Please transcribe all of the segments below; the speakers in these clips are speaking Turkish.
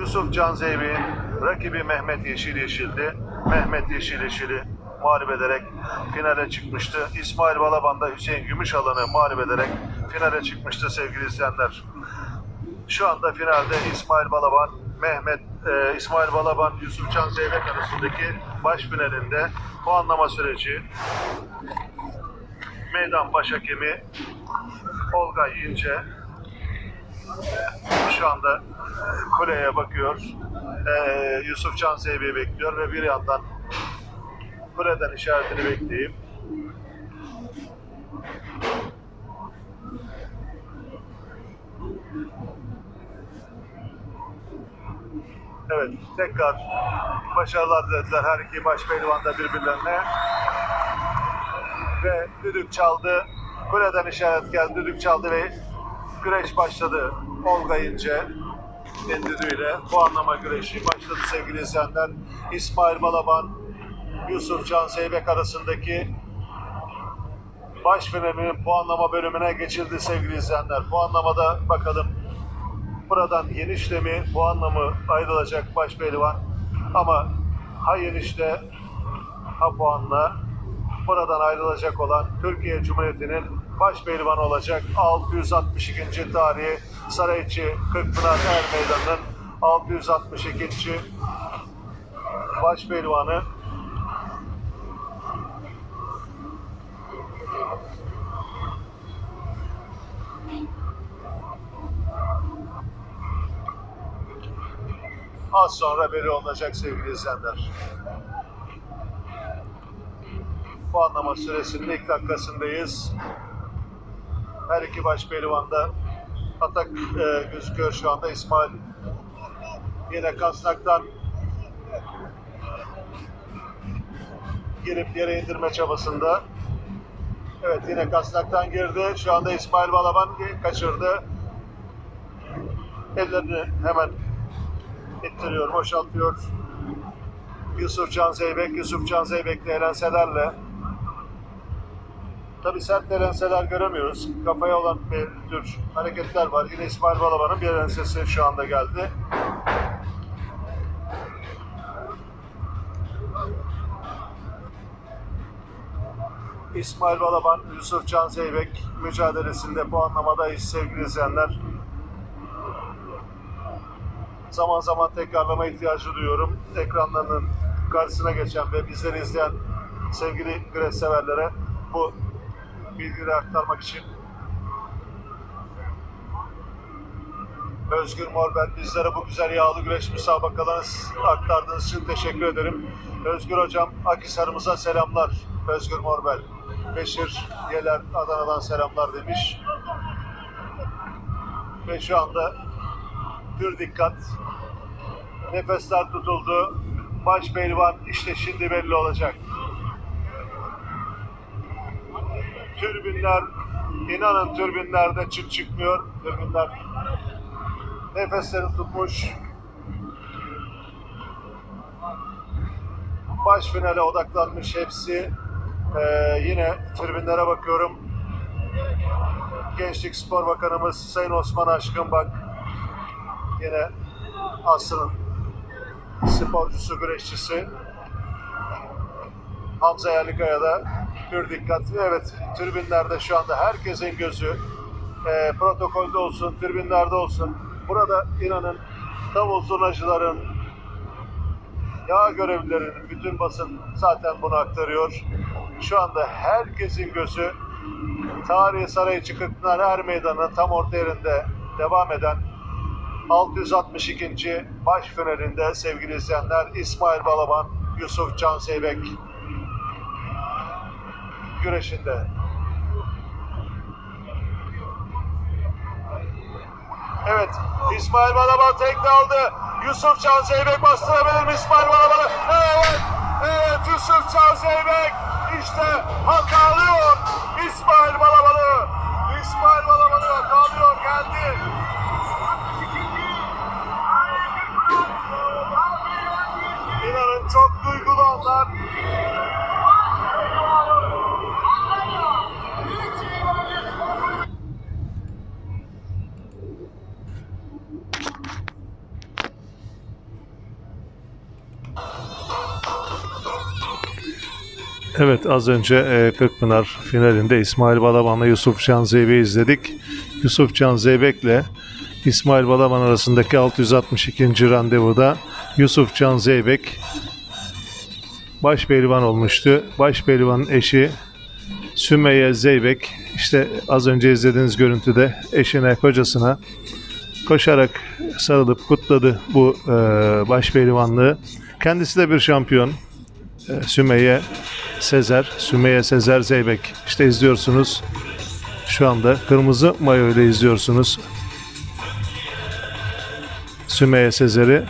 Yusuf Can Zeybek'in rakibi Mehmet Yeşil Yeşil'di. Mehmet Yeşil Yeşil'i mağlup ederek finale çıkmıştı. İsmail Balaban da Hüseyin Gümüşalan'ı mağlup ederek finale çıkmıştı sevgili izleyenler. Şu anda finalde İsmail Balaban, Mehmet e, İsmail Balaban, Yusuf Can Zeybek arasındaki baş finalinde puanlama süreci meydan baş hakemi Olga İnce şu anda kuleye bakıyor. Ee, Yusuf Can Zeybek'i bekliyor ve bir yandan kuleden işaretini bekleyip Evet, tekrar başarılar dilediler her iki baş pehlivan birbirlerine. Ve düdük çaldı. Kuleden işaret geldi, düdük çaldı ve güreş başladı. Olga İnce düdüğüyle puanlama güreşi başladı sevgili izleyenler. İsmail Balaban, Yusuf Can Zeybek arasındaki baş finalinin puanlama bölümüne geçildi sevgili izleyenler. Puanlamada bakalım buradan yenişle mi puanla mı ayrılacak baş pehlivan ama ha yenişle ha puanla buradan ayrılacak olan Türkiye Cumhuriyeti'nin baş pehlivanı olacak 662. tarihi Sarayçı Kırkpınar Er Meydanı'nın 662. baş pehlivanı az sonra belli olacak sevgili izleyenler. Puanlama süresinin ilk dakikasındayız. Her iki baş pehlivanda atak e, gözüküyor şu anda İsmail. Yine kasnaktan girip yere indirme çabasında. Evet yine kasnaktan girdi. Şu anda İsmail Balaban kaçırdı. Ellerini hemen ittiriyor, boşaltıyor. Yusuf Can Zeybek, Yusuf Can Zeybek'le elenselerle Tabi sert elenseler göremiyoruz. Kafaya olan bir tür hareketler var. Yine İsmail Balaban'ın bir elensesi şu anda geldi. İsmail Balaban, Yusuf Can Zeybek mücadelesinde puanlamadayız sevgili izleyenler. Zaman zaman tekrarlama ihtiyacı duyuyorum. Ekranlarının karşısına geçen ve bizleri izleyen sevgili güreş severlere bu bilgileri aktarmak için Özgür Morbel bizlere bu güzel yağlı güreş müsabakalarını aktardığınız için teşekkür ederim. Özgür Hocam Akisar'ımıza selamlar. Özgür Morbel. Beşir Yeler Adana'dan selamlar demiş. Ve şu anda bir dikkat. Nefesler tutuldu. Baş pehlivan işte şimdi belli olacak. Türbinler, inanın türbinlerde çıt çıkmıyor. Türbinler nefeslerini tutmuş. Baş finale odaklanmış hepsi. Ee, yine tribünlere bakıyorum. Gençlik Spor Bakanımız Sayın Osman Aşkın bak yine asrın sporcusu, güreşçisi Hamza Yerlikaya da bir dikkat. Evet, tribünlerde şu anda herkesin gözü e, protokolde olsun, tribünlerde olsun. Burada inanın davul zurnacıların, yağ görevlilerinin, bütün basın zaten bunu aktarıyor. Şu anda herkesin gözü Tarihi Sarayı Kırkpınar Er Meydanı'nın tam orta yerinde devam eden 662. baş finalinde sevgili izleyenler İsmail Balaban, Yusuf Can Zeybek güreşinde. Evet, İsmail Balaban tekne aldı. Yusuf Can Zeybek bastırabilir mi İsmail Balaban'ı? Evet, evet Yusuf Can Zeybek işte hakalıyor İsmail Balaban'ı. İsmail Balaban'ı hakalıyor geldi. Evet az önce e, Kırkpınar finalinde İsmail Balaban'la Yusuf Can Zeybek'i izledik. Yusuf Can Zeybek'le İsmail Balaban arasındaki 662. randevuda Yusuf Can Zeybek baş pehlivan olmuştu. Baş pehlivanın eşi Sümeyye Zeybek işte az önce izlediğiniz görüntüde eşine kocasına koşarak sarılıp kutladı bu e, baş pehlivanlığı. Kendisi de bir şampiyon. E, Sümeyye Sezer, Sümeyye Sezer Zeybek. İşte izliyorsunuz. Şu anda kırmızı mayo ile izliyorsunuz. Sümeyye Sezer'i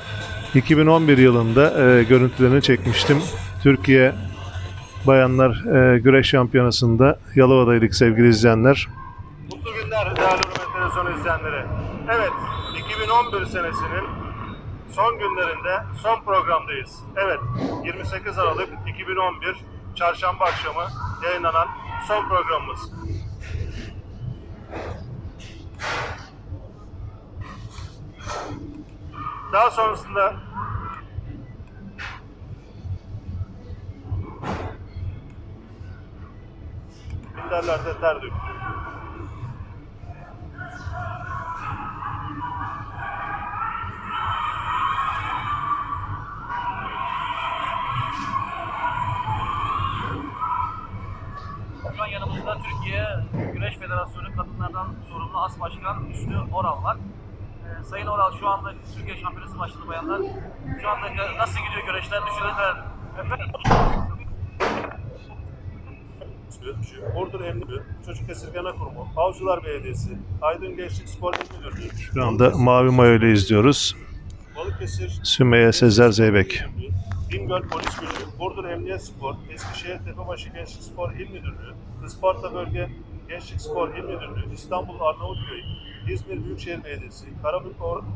2011 yılında e, görüntülerini çekmiştim. Türkiye Bayanlar e, Güreş Şampiyonası'nda Yalova'daydık sevgili izleyenler. Mutlu günler değerli Hürmet izleyenleri. Evet, 2011 senesinin son günlerinde son programdayız. Evet, 28 Aralık 2011 Çarşamba akşamı yayınlanan son programımız. Daha sonrasında minderlerde ter döktü. Federasyonu Kadınlardan Sorumlu As Başkan Üstü Oral var. Ee, Sayın Oral şu anda Türkiye Şampiyonası başladı bayanlar. Şu anda nasıl gidiyor güreşler? Efendim? Burdur Emniyeti, Çocuk Esirgeme Kurumu, Avcılar Belediyesi, Aydın Gençlik Spor İl Müdürlüğü. Şu anda Mavi Mayo ile izliyoruz. Balıkesir Sümeyye Sezer Zeybek. Bingöl Polis Gücü, Burdur Emniyet Spor, Eskişehir Tepebaşı Gençlik Spor İl Müdürlüğü, Isparta Bölge Gençlik Spor İl Müdürlüğü, İstanbul Arnavutköy, İzmir Büyükşehir Belediyesi, Karabük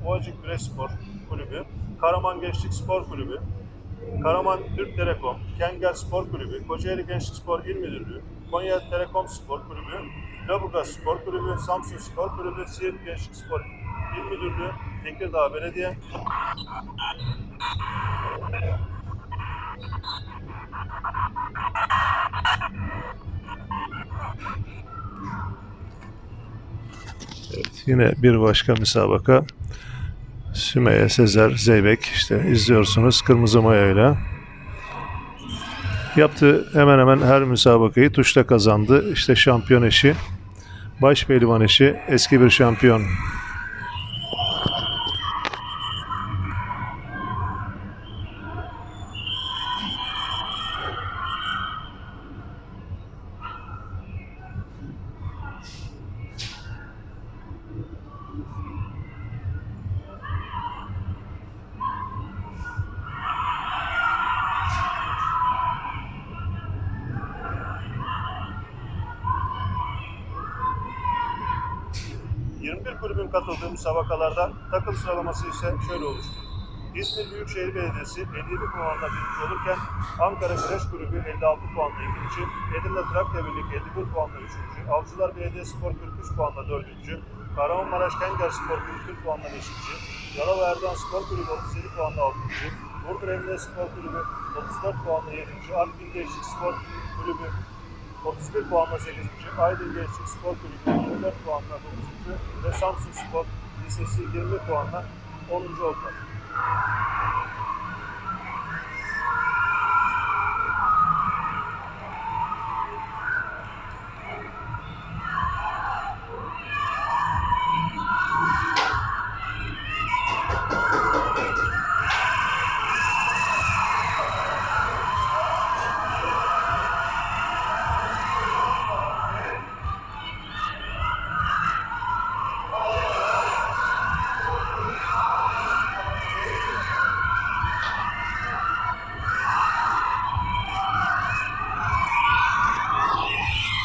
Ovacık Güreş Spor Kulübü, Karaman Gençlik Spor Kulübü, Karaman Türk Telekom, Kenger Spor Kulübü, Kocaeli Gençlik Spor İl Müdürlüğü, Konya Telekom Spor Kulübü, Laburgaz Spor Kulübü, Samsun Spor Kulübü, Siirt Gençlik Spor İl Müdürlüğü, Tekirdağ Belediye, Evet, yine bir başka müsabaka. Sümeyye Sezer Zeybek işte izliyorsunuz kırmızı mayayla. Yaptığı hemen hemen her müsabakayı tuşla kazandı. İşte şampiyon eşi, baş pehlivan eşi, eski bir şampiyon. ...21 kulübün katıldığı müsabakalarda takım sıralaması ise şöyle oluştu. İzmir Büyükşehir Belediyesi 57 puanla birinci olurken Ankara Güreş Kulübü 56 puanla ikinci, Edirne Trakya Birliği 51 puanla üçüncü, Avcılar Belediye Spor 43 puanla dördüncü, Kahramanmaraş Kenger Spor 41 puanla beşinci, Yalova Erdoğan Spor Kulübü 37 puanla altıncı, Burdur Emniyet Spor Kulübü 34 puanla yedinci, Artvin Gençlik Spor Kulübü 31 puanla 8. Aydın Gençlik Spor Kulübü 24 puanla 9. ve Samsun Spor Lisesi 20 puanla 10. oldular.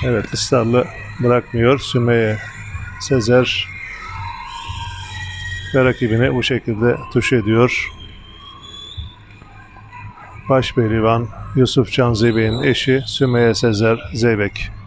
Evet ısrarla bırakmıyor. Sümeyye Sezer ve rakibini bu şekilde tuş ediyor. Baş pehlivan Yusuf Can Zeybek'in eşi Sümeyye Sezer Zeybek.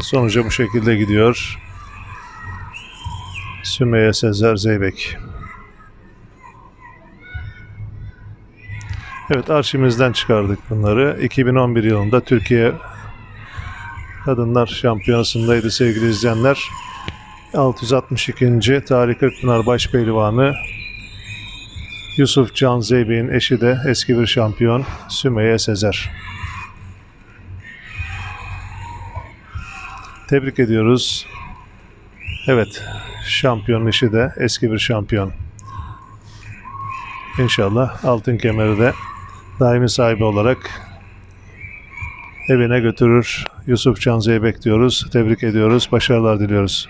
Sonuca bu şekilde gidiyor. Sümeyye Sezer Zeybek. Evet arşivimizden çıkardık bunları. 2011 yılında Türkiye Kadınlar Şampiyonası'ndaydı sevgili izleyenler. 662. Tarık Kırkpınar Başpehlivanı Yusuf Can Zeybek'in eşi de eski bir şampiyon Sümeyye Sezer. Tebrik ediyoruz. Evet, şampiyonun eşi de eski bir şampiyon. İnşallah altın kemeri de daimi sahibi olarak evine götürür. Yusuf Can Zeybek diyoruz. Tebrik ediyoruz. Başarılar diliyoruz.